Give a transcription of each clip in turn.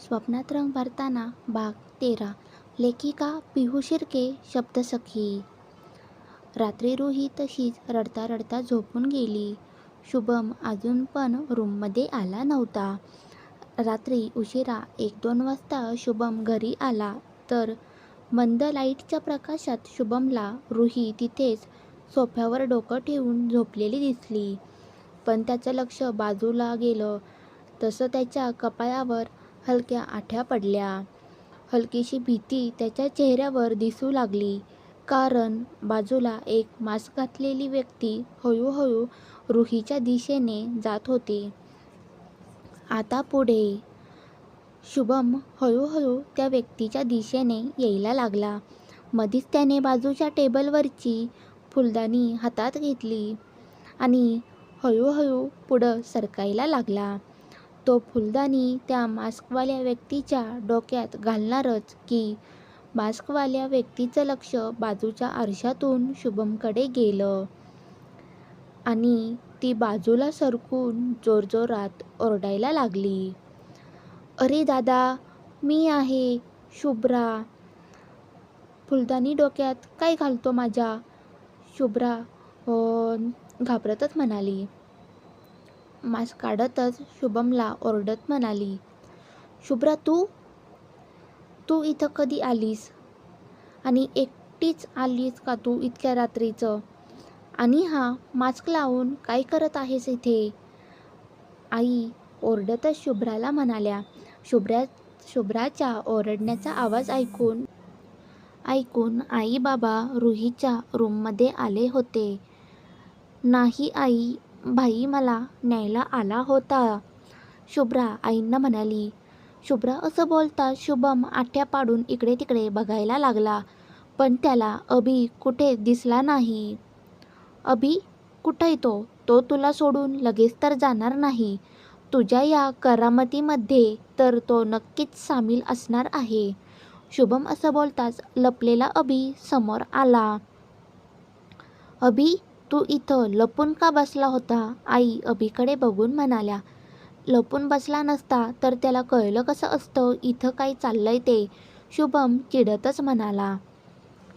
स्वप्नात रंग भरताना भाग तेरा. लेखिका पिहू शिर्के शब्दसखी रात्री रुही तशीच रडता रडता झोपून गेली. शुभम अजून पण रूममध्ये आला नव्हता. रात्री उशिरा एक दोन वाजता शुभम घरी आला तर मंद लाईटच्या प्रकाशात शुभमला रुही तिथेच सोफ्यावर डोकं ठेवून झोपलेली दिसली. पण त्याचं लक्ष बाजूला गेलं. तसं त्याच्या कपाळावर हलक्या आठ्या पडल्या. हलकीशी भीती त्याच्या चेहऱ्यावर दिसू लागली. कारण बाजूला एक मास्क घातलेली व्यक्ती हळूहळू रुहीच्या दिशेने जात होती. आता पुढे. शुभम हळूहळू त्या व्यक्तीच्या दिशेने यायला लागला. मधीच त्याने बाजूच्या टेबलवरची फुलदाणी हातात घेतली आणि हळूहळू पुढं सरकायला लागला. तो फुलदाणी त्या मास्कवाल्या व्यक्तीच्या डोक्यात घालणारच की मास्कवाल्या व्यक्तीचं लक्ष बाजूच्या आरशातून शुभमकडे गेलं. आणि ती बाजूला सरकून जोरजोरात ओरडायला लागली. अरे दादा मी आहे शुभ्रा. फुलदाणी डोक्यात काय घालतो माझ्या? शुभ्रा हो, घाबरतच म्हणाली. मास्क काढतच शुभमला ओरडत म्हणाली शुभ्रा तू तू इथं कधी आलीस? आणि एकटीच आलीस का तू इतक्या रात्रीचं? आणि हा मास्क लावून काय करत आहेस इथे? आई ओरडतच शुभ्राला म्हणाल्या शुभ्रा शुभ्राच्या ओरडण्याचा आवाज ऐकून ऐकून आई बाबा रुहीच्या रूममध्ये आले होते. नाही आई भाई मला न्यायला आला होता. शुभ्रा आईंना म्हणाली शुभ्रा असं बोलता शुभम आठ्या पाडून इकडे तिकडे बघायला लागला पण त्याला अभि कुठे दिसला नाही. अभि? कुठं तो? तो तुला सोडून लगेच तर जाणार नाही. तुझ्या या करामतीमध्ये तर तो नक्कीच सामील असणार आहे. शुभम असं बोलताच लपलेला अभि समोर आला. अभि? तू इथं लपून का बसला होता? आई अभिकडे बघून म्हणाल्या लपून बसला नसता तर त्याला कळलं कसं असतं? इथं काय चाललंय ते? शुभम चिडतच म्हणाला.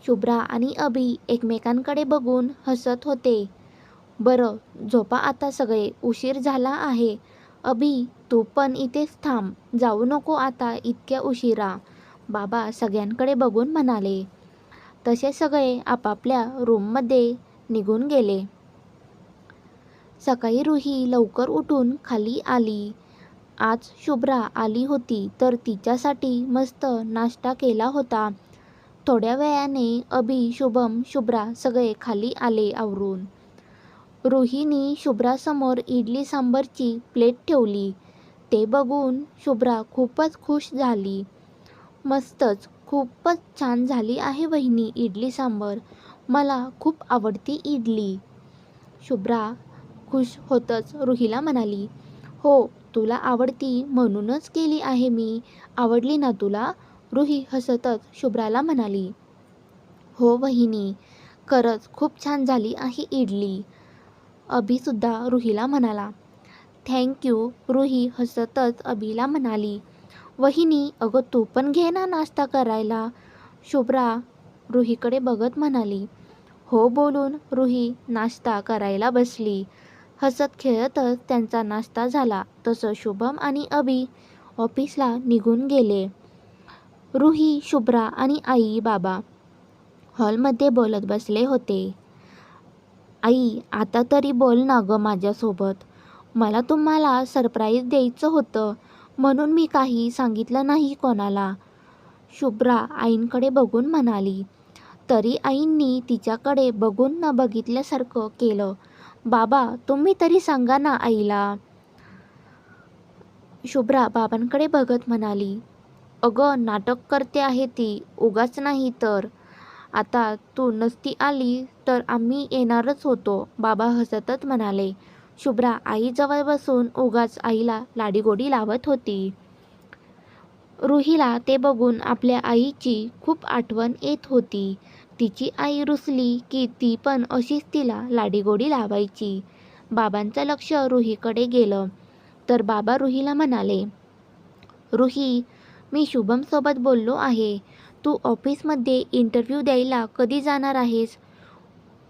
शुभ्रा आणि अभि एकमेकांकडे बघून हसत होते. बरं झोपा आता सगळे. उशीर झाला आहे. अभि तू पण इथेच थांब. जाऊ नको आता इतक्या उशिरा. बाबा सगळ्यांकडे बघून म्हणाले. तसे सगळे आपापल्या रूममध्ये निघून गेले. सकाळी रुही लवकर उठून खाली आली. आज शुभ्रा आली होती तर तिच्यासाठी मस्त नाश्ता केला होता. थोड्या वेळाने अभि शुभम शुभ्रा सगळे खाली आले आवरून. रुहीनी शुभ्रासमोर इडली सांबरची प्लेट ठेवली. ते बघून शुभ्रा खूपच खुश झाली. मस्तच खूपच छान झाली आहे वहिनी इडली सांबर. मला खूप आवडती इडली. शुभ्रा खुश होतच रुहीला म्हणाली हो तुला आवडती म्हणूनच केली आहे मी. आवडली ना तुला? रुही हसतच शुभ्राला म्हणाली हो वहिनी खरंच खूप छान झाली आहे इडली. अभिसुद्धा रुहीला म्हणाला थँक्यू रुही हसतच अभिला म्हणाली वहिनी अगं तू पण घे ना नाश्ता करायला. शुभ्रा रुहीकडे बघत म्हणाली हो बोलून रुही नाश्ता करायला बसली. हसत खेळतच त्यांचा नाश्ता झाला. तसं शुभम आणि अभि ऑफिसला निघून गेले. रुही शुभ्रा आणि आई बाबा हॉलमध्ये बोलत बसले होते. आई आता तरी बोल ना गं माझ्यासोबत. मला तुम्हाला सरप्राईज द्यायचं होतं म्हणून मी काही सांगितलं नाही कोणाला. शुभ्रा आईंकडे बघून म्हणाली तरी आईंनी तिच्याकडे बघून न बघितल्यासारखं केलं. बाबा तुम्ही तरी सांगा ना आईला. शुभ्रा बाबांकडे बघत म्हणाली अगं नाटक करते आहे ती उगाच नाही तर. आता तू नसती आली तर आम्ही येणारच होतो बाबा हसतच म्हणाले. शुभ्रा आईजवळ बसून उगाच आईला लाडीगोडी लावत होती. रुहीला ते बघून आपल्या आईची खूप आठवण येत होती. तिची आई रुसली की ती पण अशीच तिला लाडीगोडी लावायची. बाबांचं लक्ष रुहीकडे गेलं. तर बाबा रुहीला म्हणाले रुही मी शुभमसोबत बोललो आहे. तू ऑफिसमध्ये इंटरव्ह्यू द्यायला कधी जाणार आहेस?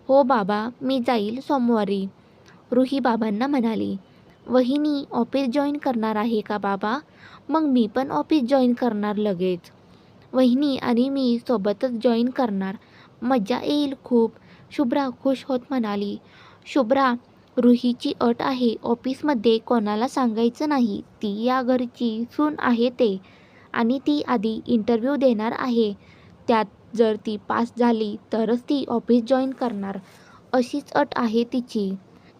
हो बाबा मी जाईल सोमवारी. रुही बाबांना म्हणाली वहिनी ऑफिस जॉईन करणार आहे का बाबा? मग मी पण ऑफिस जॉईन करणार लगेच. वहिनी आणि मी सोबतच जॉईन करणार. मज्जा येईल खूप. शुभ्रा खुश होत म्हणाली. शुभ्रा रुहीची अट आहे. ऑफिसमध्ये कोणाला सांगायचं नाही. ती या घरची सून आहे ते. आणि ती आधी इंटरव्ह्यू देणार आहे. त्यात जर ती पास झाली तरच ती ऑफिस जॉईन करणार. अशीच अट आहे तिची.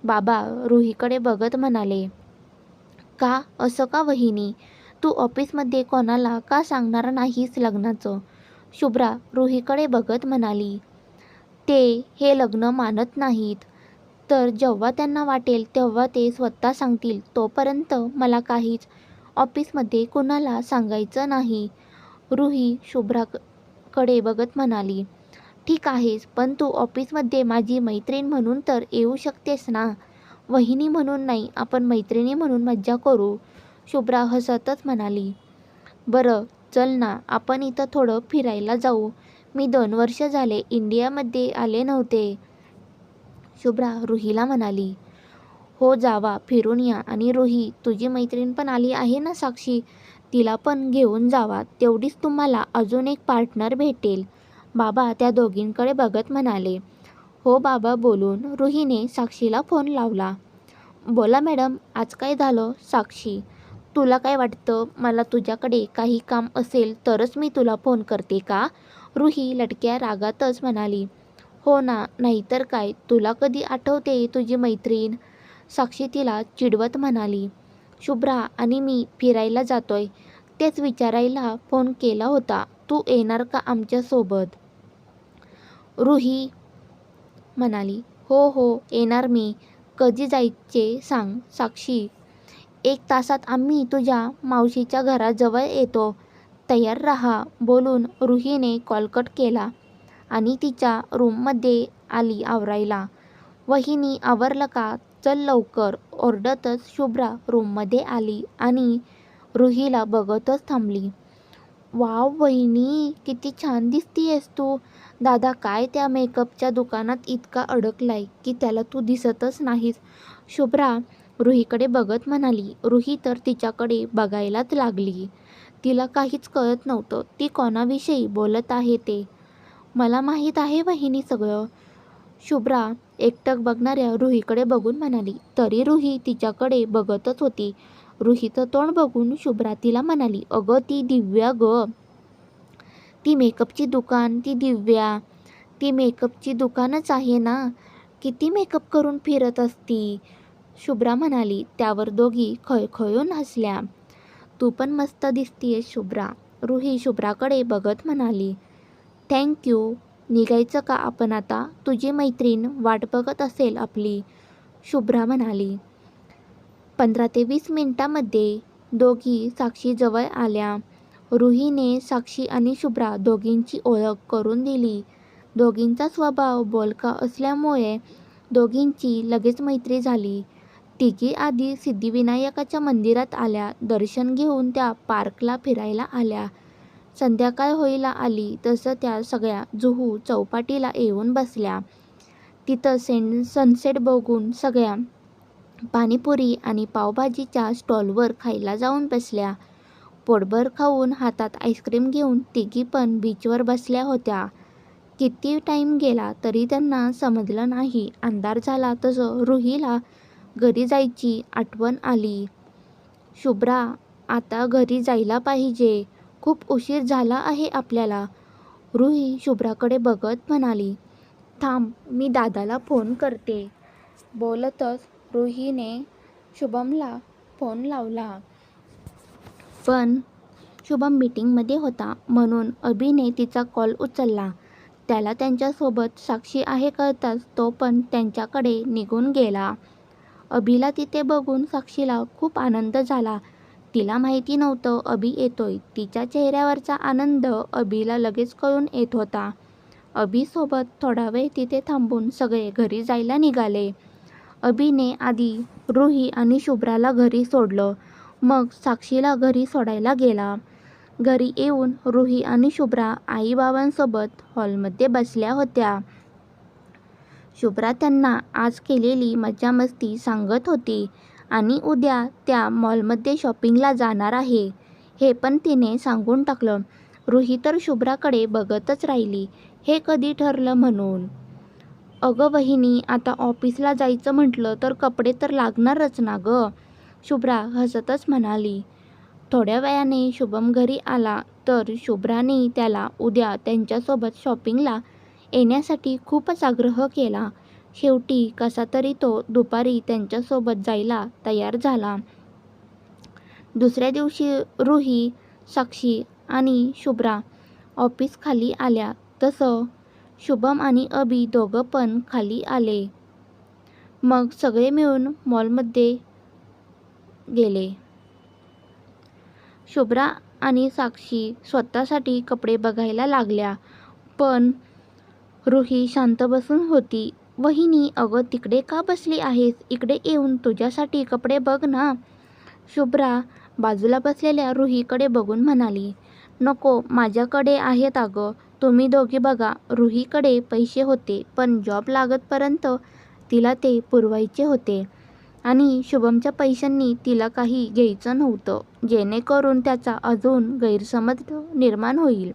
बाबा रुहीकडे बघत म्हणाले. का? असं का वहिनी? तू ऑफिसमध्ये कोणाला का सांगणार नाहीस लग्नाचं? शुभ्रा रुहीकडे बघत म्हणाली ते हे लग्न मानत नाहीत. तर जेव्हा त्यांना वाटेल तेव्हा ते स्वतः सांगतील. तोपर्यंत मला काहीच ऑफिसमध्ये कुणाला सांगायचं नाही. रुही शुभ्राकडे बघत म्हणाली ठीक आहेस पण तू ऑफिसमध्ये माझी मैत्रीण म्हणून तर येऊ शकतेस ना? वहिनी म्हणून नाही आपण मैत्रिणी म्हणून मज्जा करू. शुभ्रा हसतच म्हणाली बरं चल ना आपण इथं थोडं फिरायला जाऊ. मी दोन वर्ष झाले इंडियामध्ये आले नव्हते. शुभ्रा रुहीला म्हणाली हो जावा फिरून या. आणि रुही तुझी मैत्रीण पण आली आहे ना साक्षी? तिला पण घेऊन जावा. तेवढीच तुम्हाला अजून एक पार्टनर भेटेल. बाबा त्या दोघींकडे बघत म्हणाले हो बाबा बोलून रुहीने साक्षीला फोन लावला. बोला मॅडम आज काय झालं साक्षी? तुला काय वाटतं? मला तुझ्याकडे काही काम असेल तरच मी तुला फोन करते का? रुही लटक्या रागातच म्हणाली. हो ना नाहीतर काय? तुला कधी आठवते तुझी मैत्रीण? साक्षी तिला चिडवत म्हणाली. शुभ्रा आणि मी फिरायला जातोय. तेच विचारायला फोन केला होता. तू येणार का आमच्यासोबत रुही म्हणाली. हो हो येणार मी. कधी जायचे सांग साक्षी? एक तासात आम्ही तुझ्या मावशीच्या घराजवळ येतो. तयार राहा बोलून रुहीने कॉल कट केला आणि तिच्या रूममध्ये आली आवरायला. वहिनी आवरलं का? चल लवकर ओरडतच शुभ्रा रूममध्ये आली आणि रुहीला बघतच थांबली. वाव वहिनी किती छान दिसतीयस तू. दादा काय त्या मेकअपच्या दुकानात इतका अडकलाय की त्याला तू दिसतच नाहीस. शुभ्रा रुहीकडे बघत म्हणाली रुही तर तिच्याकडे बघायलाच लागली. तिला काहीच कळत नव्हतं. ती कोणाविषयी बोलत आहे ते? मला माहीत आहे वहिनी सगळं. शुभ्रा एकटक बघणाऱ्या रुहीकडे बघून म्हणाली तरी रुही तिच्याकडे बघतच होती. रुहीचं तोंड बघून शुभ्रा तिला म्हणाली अगं ती दिव्या ग. ती मेकअपची दुकान ती दिव्या. ती मेकअपची दुकानच आहे ना? किती मेकअप करून फिरत असती? शुभ्रा म्हणाली त्यावर दोघी खळखळून हसल्या. तू पण मस्त दिसतीये शुभ्रा रुही शुभ्राकडे बघत म्हणाली. थँक्यू निघायचं का आपण आता? तुझी मैत्रीण वाट बघत असेल आपली शुभ्रा म्हणाली. पंधरा ते वीस मिनिटांमध्ये दोघी साक्षीजवळ आल्या. रुहीने साक्षी आणि शुभ्रा दोघींची ओळख करून दिली. दोघींचा स्वभाव बोलका असल्यामुळे दोघींची लगेच मैत्री झाली. तिघी आधी सिद्धिविनायकाच्या मंदिरात आल्या. दर्शन घेऊन त्या पार्कला फिरायला आल्या. संध्याकाळ होईला आली तसं त्या सगळ्या जुहू चौपाटीला येऊन बसल्या. तिथं सेन सनसेट बघून सगळ्या पाणीपुरी आणि पावभाजीच्या स्टॉलवर खायला जाऊन बसल्या. पोटभर खाऊन हातात आईस्क्रीम घेऊन तिघी पण बीचवर बसल्या होत्या. किती टाईम गेला तरी त्यांना समजलं नाही. अंधार झाला तसं रुहीला घरी जायची आठवण आली. शुभ्रा आता घरी जायला पाहिजे. खूप उशीर झाला आहे आपल्याला. रुही शुभ्राकडे बघत म्हणाली थांब मी दादाला फोन करते. बोलतच रुहीने शुभमला फोन लावला. पण शुभम मीटिंगमध्ये होता म्हणून अभिने तिचा कॉल उचलला. त्याला त्यांच्यासोबत साक्षी आहे कळताच तो पण त्यांच्याकडे निघून गेला. अभिला तिथे बघून साक्षीला खूप आनंद झाला. तिला माहिती नव्हतं अभि येतोय. तिच्या चेहऱ्यावरचा आनंद अभिला लगेच कळून येत होता. अभिसोबत थोडा वेळ तिथे थांबून सगळे घरी जायला निघाले. अभिने आधी रुही आणि शुभ्राला घरी सोडलं. मग साक्षीला घरी सोडायला गेला. घरी येऊन रुही आणि शुभ्रा आईबाबांसोबत हॉलमध्ये बसल्या होत्या. शुभ्रा त्यांना आज केलेली मज्जामस्ती सांगत होती आणि उद्या त्या मॉलमध्ये शॉपिंगला जाणार आहे. हे पण तिने सांगून टाकलं. रुही तर शुभ्राकडे बघतच राहिली. हे कधी ठरलं म्हणून? अगं वहिनी आता ऑफिसला जायचं म्हटलं तर कपडे तर लागणारच ना गं. शुभ्रा हसतच म्हणाली. थोड्या वेळाने शुभम घरी आला तर शुभ्राने त्याला उद्या त्यांच्यासोबत शॉपिंगला येण्यासाठी खूपच आग्रह केला. शेवटी कसा तरी तो दुपारी त्यांच्यासोबत जायला तयार झाला. दुसऱ्या दिवशी रुही साक्षी आणि शुभ्रा ऑफिस खाली आल्या. तसं शुभम आणि अभि दोघं पण खाली आले. मग सगळे मिळून मॉलमध्ये गेले. शुभ्रा आणि साक्षी स्वतःसाठी कपडे बघायला लागल्या. पण रुही शांत बसून होती. वहिनी अगं तिकडे का बसली आहेस? इकडे येऊन तुझ्यासाठी कपडे बघ ना. शुभ्रा बाजूला बसलेल्या रुहीकडे बघून म्हणाली नको माझ्याकडे आहेत अगं. तुम्ही दोघी बघा. रुहीकडे पैसे होते पण जॉब लागतपर्यंत तिला ते पुरवायचे होते. आणि शुभमच्या पैशांनी तिला काही घ्यायचं नव्हतं जेणेकरून त्याचा अजून गैरसमज निर्माण होईल.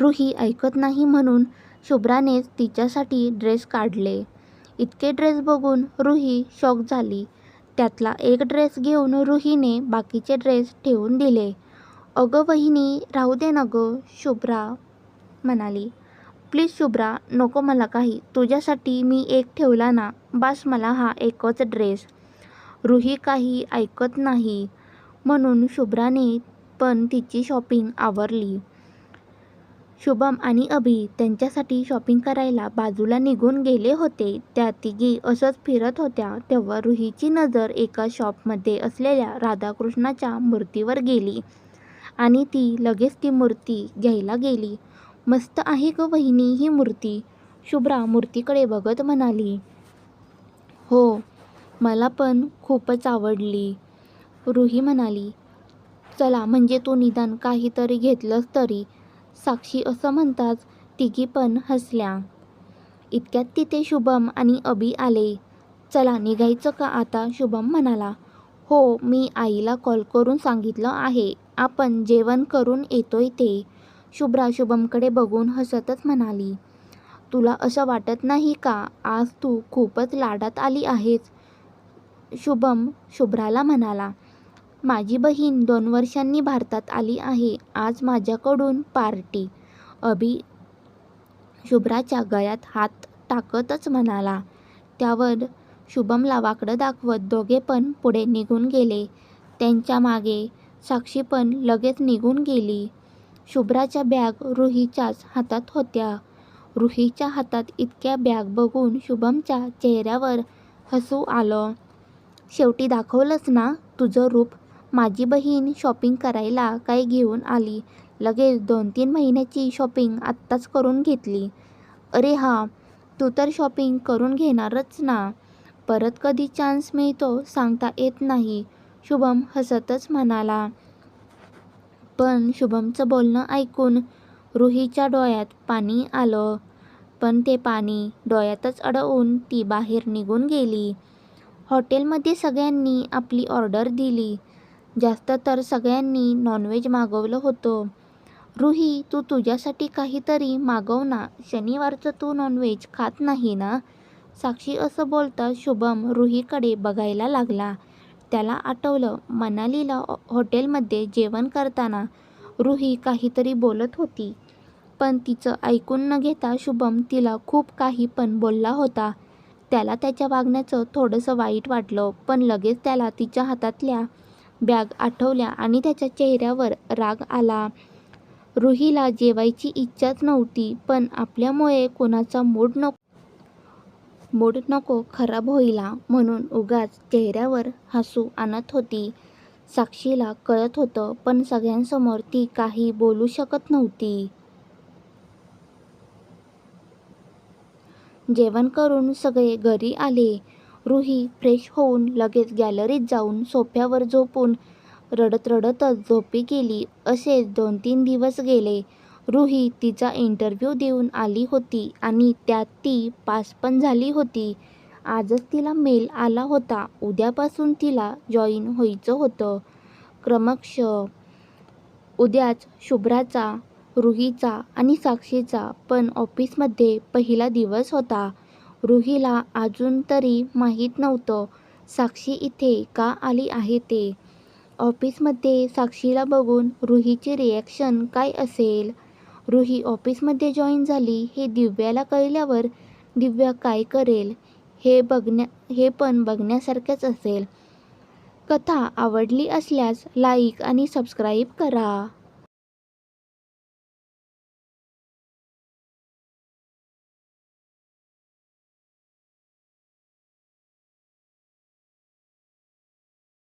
रुही ऐकत नाही म्हणून शुभ्रानेच तिच्यासाठी ड्रेस काढले. इतके ड्रेस बघून रुही शॉक झाली. त्यातला एक ड्रेस घेऊन रुहीने बाकीचे ड्रेस ठेवून दिले. अगं वहिनी राहू दे ना गं शुभ्रा म्हणाली. प्लीज शुभ्रा नको मला काही. तुझ्यासाठी मी एक ठेवला ना बास मला हा एकच ड्रेस. रुही काही ऐकत नाही म्हणून शुभ्राने पण तिची शॉपिंग आवरली. शुभम आणि अभि त्यांच्यासाठी शॉपिंग करायला बाजूला निघून गेले होते. त्या तिघी असंच फिरत होत्या. तेव्हा रुहीची नजर एका शॉपमध्ये असलेल्या राधाकृष्णाच्या मूर्तीवर गेली आणि ती लगेच ती मूर्ती घ्यायला गेली. मस्त आहे ग वहिनी ही मूर्ती शुभ्रा मूर्तीकडे बघत म्हणाली. हो मला पण खूपच आवडली रुही म्हणाली. चला म्हणजे तू निदान काहीतरी घेतलंस तरी साक्षी असं म्हणताच तिघी पण हसल्या. इतक्यात तिथे शुभम आणि अबी आले. चला निघायचं का आता? शुभम म्हणाला. हो मी आईला कॉल करून सांगितलं आहे. आपण जेवण करून येतोय ते. शुभ्रा शुभमकडे बघून हसतच म्हणाली. तुला असं वाटत नाही का? आज तू खूपच लाडात आली आहेस. शुभम शुभ्राला म्हणाला. माझी बहीण दोन वर्षांनी भारतात आली आहे. आज माझ्याकडून पार्टी. अभि शुभ्राच्या गळ्यात हात टाकतच म्हणाला. त्यावर शुभमला वाकडं दाखवत दोघे पण पुढे निघून गेले. त्यांच्या मागे साक्षी पण लगेच निघून गेली. शुभ्राच्या बॅग रुहीच्याच हातात होत्या. रुहीच्या हातात इतक्या बॅग बघून शुभमच्या चेहऱ्यावर हसू आलं. शेवटी दाखवलंच ना तुझं रूप माझी बहीण शॉपिंग करायला काय घेऊन आली. लगेच दोन तीन महिन्याची शॉपिंग आत्ताच करून घेतली. अरे हा तू तर शॉपिंग करून घेणारच ना. परत कधी चान्स मिळतो सांगता येत नाही शुभम हसतच म्हणाला. पण शुभमचं बोलणं ऐकून रुहीच्या डोळ्यात पाणी आलं. पण ते पाणी डोळ्यातच अडवून ती बाहेर निघून गेली. हॉटेलमध्ये सगळ्यांनी आपली ऑर्डर दिली. जास्त तर सगळ्यांनी नॉनव्हेज मागवलं होतं. रुही तू तुझ्यासाठी काहीतरी मागव ना. शनिवारचं तू नॉनव्हेज खात नाही ना? साक्षी असं बोलता शुभम रुहीकडे बघायला लागला. त्याला आठवलं मनालीला हॉटेलमध्ये जेवण करताना रुही काहीतरी बोलत होती. पण तिचं ऐकून न घेता शुभम तिला खूप काही पण बोलला होता. त्याला त्याच्या वागण्याचं थोडंसं वाईट वाटलं पण लगेच त्याला तिच्या हातातल्या बॅग आठवल्या आणि त्याच्या चेहऱ्यावर राग आला. रुहीला जेवायची इच्छाच नव्हती पण आपल्यामुळे कोणाचा मूड नको मूड नको खराब होईला म्हणून उगाच चेहऱ्यावर हसू आणत होती. साक्षीला कळत होतं पण सगळ्यांसमोर ती काही बोलू शकत नव्हती. जेवण करून सगळे घरी आले. रुही फ्रेश होऊन लगेच गॅलरीत जाऊन सोफ्यावर झोपून रडत रडतच झोपी गेली. असे दोन तीन दिवस गेले. रुही तिचा इंटरव्ह्यू देऊन आली होती आणि त्यात ती पास पण झाली होती. आजच तिला मेल आला होता. उद्यापासून तिला जॉईन व्हायचं होतं. क्रमक्ष उद्याच शुभ्राचा, रुहीचा आणि साक्षीचा पण ऑफिसमध्ये पहिला दिवस होता. रुहीला अजून तरी माहीत नव्हतं साक्षी इथे का आली आहे ते. ऑफिसमध्ये साक्षीला बघून रुहीचे रिॲक्शन काय असेल? रुही ऑफिसमध्ये जॉईन झाली हे दिव्याला कळल्यावर दिव्या काय करेल हे बघण्या हे पण बघण्यासारखंच असेल. कथा आवडली असल्यास लाईक आणि सबस्क्राईब करा.